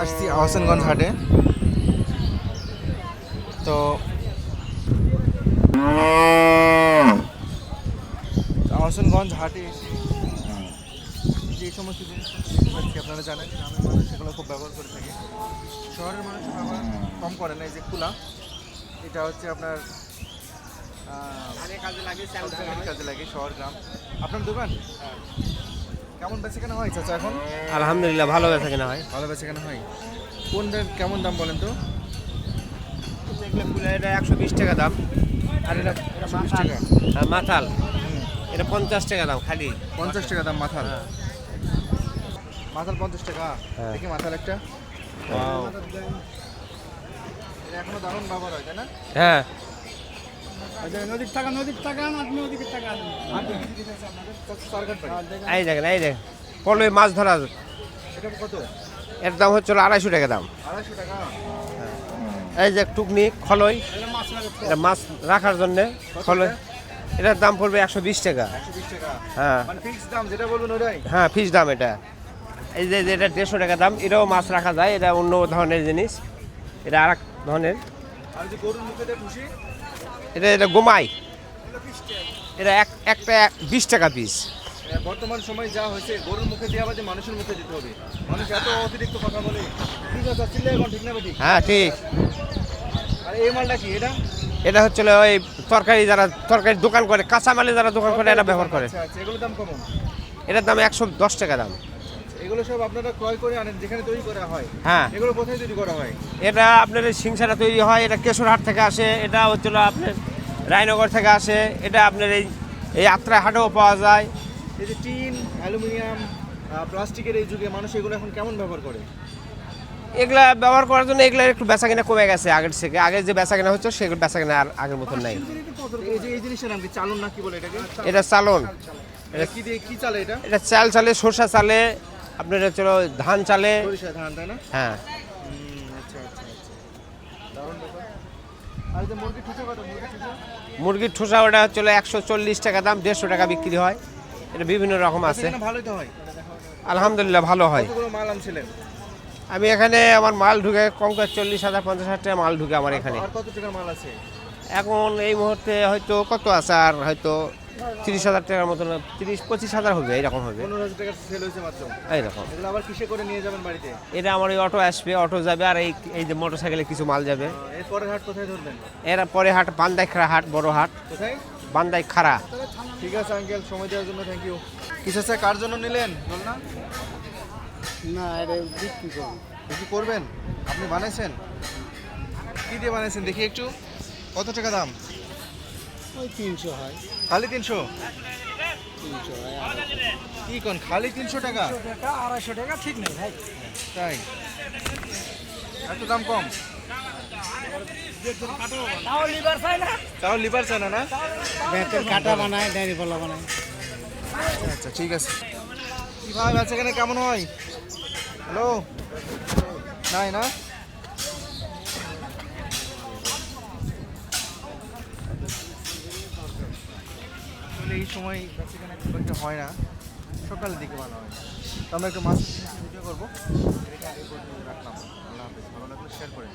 আসছি আহসানগঞ্জ হাটে। তো আহসানগঞ্জ হাটে এসে যে সমস্ত জিনিস আপনারা জানেন গ্রামের মানুষ সেগুলো খুব ব্যবহার করে থাকে। শহরের মানুষ ব্যবহার কম করে না এই যে কুলা এটা হচ্ছে আপনার কাজে লাগে কাজে লাগে শহর গ্রাম। আপনার দোকান? কেমন বেচে কেনা হয় চাচা এখন? আলহামদুলিল্লাহ ভালো বেচা কেনা হয়। ভালো বেচে কেনা হয়। কোন রেট কেমন দাম বলেন তো? এটা একশো বিশ টাকা দাম। আর এটা বিশ টাকা? হ্যাঁ, মাথাল। এটা পঞ্চাশ টাকা দাম খালি। পঞ্চাশ টাকা দাম মাথাল? হ্যাঁ। মাথাল পঞ্চাশ টাকা? হ্যাঁ। দেখি মাথাল একটা। এটা এখনও দারুণ ব্যবহার হয় তাই না? হ্যাঁ। নদীর টাকা নদীর টাকা আপনি ওদিকে টাকা। এই দেখেন এই দেখেন পলে মাছ ধরা কত? এর দাম হচ্ছে আড়াইশো টাকা দাম। এই যে টুকনি খলই এটা মাছ রাখার জন্যে খলই এটার দাম পড়বে একশো বিশ টাকা। হ্যাঁ। মানে ফিক্স দাম হ্যাঁ ফিস দাম এটা। এই যে যে এটা দেড়শো টাকা দাম এটাও মাছ রাখা যায় এটা অন্য ধরনের জিনিস। এটা আর এক ধরনের। আর যে গরুর মুখে দিয়ে খুশি এটা এটা গোমাই। এটা এক একটা এক- বিশ টাকা পিস বর্তমান সময় যা হয়েছে গরুর মুখে দিয়ে আবার মানুষের মুখে দিতে হবে। মানুষ এত অতিরিক্ত কথা বলে। ঠিক আছে চিল্লাই এখন ঠিক না ঠিক হ্যাঁ ঠিক। আর এই মালটা কি এটা? এটা হচ্ছে ওই তরকারি যারা তরকারি দোকান করে কাঁচামালে যারা দোকান করে এটা ব্যবহার করে। আচ্ছা এগুলোর দাম কেমন? এটার দাম একশো দশ টাকা দাম। এগুলো সব আপনারা ক্রয় করে আনেন যেখানে তৈরি করা হয়। হ্যাঁ। এগুলো কোথায় তৈরি করা হয়? এটা আপনার সিংসারা তৈরি হয় এটা কেশরহাট থেকে আসে এটা হচ্ছিল আপনার রায়নগর থেকে আসে এটা আপনার এই এই আত্রা হাটেও পাওয়া যায়। এই যে টিন অ্যালুমিনিয়াম প্লাস্টিকের এই যুগে মানুষ এগুলো এখন কেমন ব্যবহার করে? এগুলা ব্যবহার করার জন্য এগুলা একটু বেচা কিনা কমে গেছে আগের থেকে। আগে যে বেচা কিনা হচ্ছে সেগুলো বেচা কিনা আর আগের মতন নাই। এটা চালন। এটা কি দিয়ে কি চালে এটা? এটা চাল চালে সরষা চালে আপনার চলো ধান চালে ধান তাই না? হ্যাঁ। আচ্ছা আচ্ছা আচ্ছা। মুরগির ঠোসা ওটা চলে একশো চল্লিশ টাকা দাম দেড়শো টাকা বিক্রি হয়। এটা বিভিন্ন রকম আছে। আলহামদুলিল্লাহ ভালো হয়। আমি এখানে আমার মাল ঢুকে কম করে চল্লিশ হাজার পঞ্চাশ হাজার টাকা মাল ঢুকে আমার এখানে। এখন এই মুহূর্তে হয়তো কত আছে আর হয়তো তিরিশ হাজার টাকার মতন তিরিশ পঁচিশ হাজার হবে এইরকম হবে। পনেরো হাজার টাকার সেল হয়েছে মাত্র। এইরকম। আবার কিসে করে নিয়ে যাবেন বাড়িতে? এটা আমার ওই অটো আসবে অটো যাবে আর এই এই যে মোটর সাইকেলে কিছু মাল যাবে। আহ, এরপরের হাট কোথায় ধরবেন? এর পরে হাট বান্দাই খাড়া হাট বড় হাট। কোথায়? বান্দাই খাড়া ঠিক আছে আঙ্কেল সময় দেওয়ার জন্য থ্যাংক ইউ কিসে স্যার কার জন্য নিলেন? বল না না এটা বিক্রি করুন কি করবেন? আপনি বানাইছেন? কি দিয়ে বানাইছেন? দেখি একটু। কত টাকা দাম? ওই তিনশো হয়। খালি তিনশো? তিনশো হয় কি কোন খালি তিনশো টাকা? টাকা আড়াইশো টাকা ঠিক নেই ভাই। তাই? এত দাম কম? তাও লিভার চাই না? তাও লিভার চায় না কাটা বানায় ডায়েরি পাল্লা বানায়। আচ্ছা আচ্ছা ঠিক আছে। কি ভাই বেচা কেনা কেমন হয়? হ্যালো নাই না? এই সময় সেখানে খুব হয় না। সকালের দিকে ভালো হয়। তো আমরা একটু মাছ ভিডিও করব। রাখলাম। আল্লাহ হাফিজ। ভালো লাগলে শেয়ার করেন